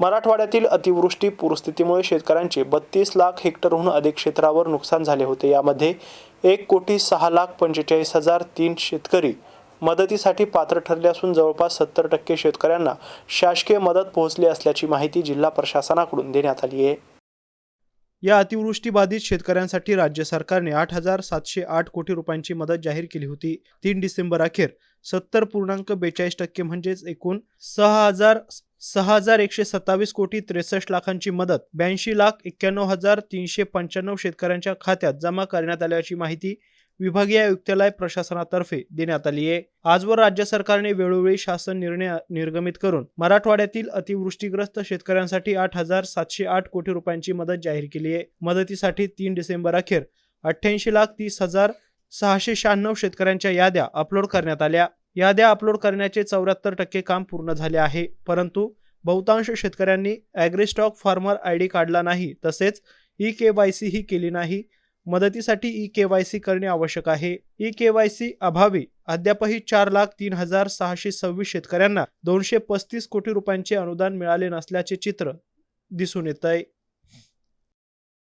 मराठवाड्यातील अतिवृष्टी पूरस्थितीमुळे शेतकऱ्यांचे बत्तीस लाख हेक्टरहून अधिक क्षेत्रावर नुकसान झाले होते. यामध्ये एक कोटी सहा लाख पंचेचाळीस हजार तीन शेतकरी मदतीसाठी पात्र ठरले असून जवळपास सत्तर टक्के शेतकऱ्यांना शासकीय मदत पोहोचली असल्याची माहिती जिल्हा प्रशासनाकडून देण्यात आली आहे. या अतिवृष्टी बाधित शेतकऱ्यांसाठी राज्य सरकारने आठ हजार सातशे आठ कोटी रुपयांची मदत जाहीर केली होती. तीन डिसेंबर अखेर सत्तर पूर्णांक बेचाळीस टक्के म्हणजेच एकूण सहा हजार सहा हजार एकशे सत्तावीस कोटी त्रेसष्ट लाखांची मदत ब्याऐंशी लाख एक्क्याण्णव हजार तीनशे पंच्याण्णव शेतकऱ्यांच्या खात्यात जमा करण्यात आल्याची माहिती विभागीय आयुक्तालय प्रशासनातर्फे देण्यात आली आहे. आजवर राज्य सरकारने वेळोवेळी शासन निर्णय निर्गमित करून मराठवाड्यातील अतिवृष्टीग्रस्त शेतकऱ्यांसाठी आठ हजार सातशे आठ कोटी रुपयांची मदत जाहीर केली आहे. मदतीसाठी तीन डिसेंबर अखेर अठ्ठ्याऐंशी लाख तीस हजार सहाशे शहाण्णव शेतकऱ्यांच्या याद्या अपलोड करण्यात आल्या. याद्या अपलोड करण्याचे चौऱ्याहत्तर टक्के काम पूर्ण झाले आहे. परंतु बहुतांश शेतकऱ्यांनी ॲग्रीस्टॉक फार्मर आय डी काढला नाही. तसेच ई के वाय सी ही केली नाही. मदतीसाठी ई के वाय सी करणे आवश्यक आहे. ई के वाय सी अभावी अद्यापही चार लाख तीन हजार सहाशे सव्वीस शेतकऱ्यांना दोनशे पस्तीस कोटी रुपयांचे अनुदान मिळाले नसल्याचे चित्र दिसून येत आहे